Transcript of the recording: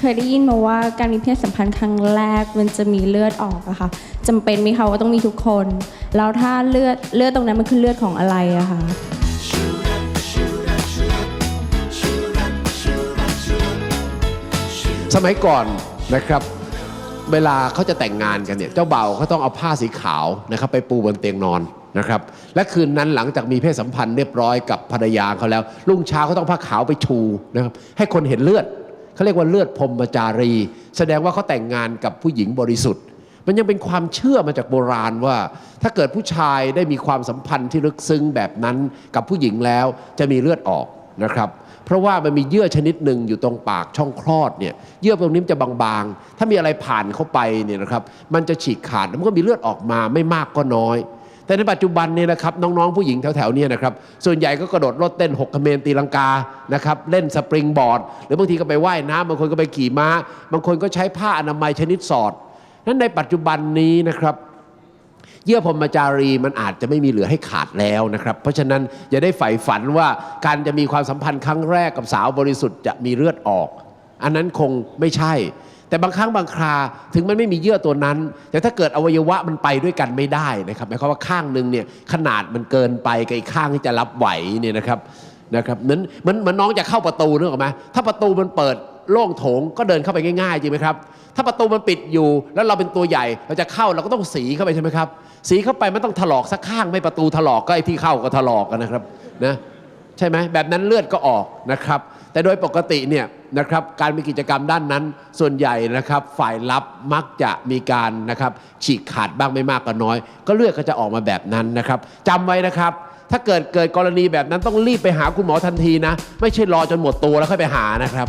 เคยได้ยินมาว่าการมีเพศสัมพันธ์ครั้งแรกมันจะมีเลือดออกอะค่ะจำเป็นไหมคะว่าต้องมีทุกคน แล้วถ้าเลือดเลือดตรงนั้นมันคือเลือดของอะไรอะคะสมัยก่อนนะครับเวลาเขาจะแต่งงานกันเนี่ยเจ้าบ่าวเขาต้องเอาผ้าสีขาวนะครับไปปูบนเตียงนอนนะครับและคืนนั้นหลังจากมีเพศสัมพันธ์เรียบร้อยกับภรรยาเขาแล้ว รุ่งเช้าเขาต้องผ้าขาวไปชูนะครับให้คนเห็นเลือด เขาเรียกว่าเลือดพรมจารี แสดงว่าเขาแต่งงานกับผู้หญิงบริสุทธิ์ มันยังเป็นความเชื่อมาจากโบราณว่า ถ้าเกิดผู้ชายได้มีความสัมพันธ์ที่ลึกซึ้งแบบนั้นกับผู้หญิงแล้วจะมีเลือดออกนะครับเพราะว่ามันมีเยื่อชนิดหนึ่งอยู่ตรงปากช่องคลอดเนี่ยเยื่อตรงนี้มันจะบางๆ ถ้ามีอะไรผ่านเข้าไปเนี่ยนะครับมันจะฉีกขาดแล้วมันก็มีเลือดออกมาไม่มากก็น้อย แต่ในปัจจุบันเนี่ยนะครับน้องๆผู้หญิงแถวๆเนี่ยนะครับส่วนใหญ่ก็กระโดดรถเต้นหกเมรตีลังกานะครับเล่นสปริงบอร์ด หรือบางทีก็ไปว่ายน้ำบางคนก็ไปขี่ม้า บางคนก็ใช้ผ้าอนามัยชนิดสอดนั้นในปัจจุบันนี้นะครับเยื่อพรหมจารีมันอาจจะไม่มีเหลือให้ขาดแล้วนะครับ เพราะฉะนั้นอย่าได้ใฝ่ฝันว่าการจะมีความสัมพันธ์ครั้งแรกกับสาวบริสุทธิ์จะมีเลือดออก อันนั้นคงไม่ใช่ แต่บางครั้งบางคราถึงมันไม่มีเยื่อตัวนั้น แต่ถ้าเกิดอวัยวะมันไปด้วยกันไม่ได้นะครับหมายความว่าข้างหนึ่งเนี่ยขนาดมันเกินไปกับอีกข้างที่จะรับไหวเนี่ยนะครับนะครับเหมือนเหมือนเหมือนน้องจะเข้าประตูนึกออกไหมถ้าประตูมันเปิดโล่งโถงก็เดินเข้าไปง่ายๆจริงไหมครับ ถ้าประตูมันปิดอยู่แล้วเราเป็นตัวใหญ่เราจะเข้าเราก็ต้องสีเข้าไปใช่ไหมครับ สีเข้าไปมันต้องถลอกสักข้างไม่ประตูถลอกก็ไอ้ที่เข้าก็ถลอกกันนะครับนะ ใช่ไหมแบบนั้นเลือดก็ออกนะครับ แต่โดยปกติเนี่ยนะครับการมีกิจกรรมด้านนั้น ส่วนใหญ่นะครับฝ่ายลับมักจะมีการนะครับฉีกขาดบ้างไม่มากก็น้อย ก็เลือดก็จะออกมาแบบนั้นนะครับจำไว้นะครับถ้าเกิดเกิดกรณีแบบนั้นต้องรีบไปหาคุณหมอทันทีนะ ไม่ใช่รอจนหมดตัวแล้วค่อยไปหานะครับ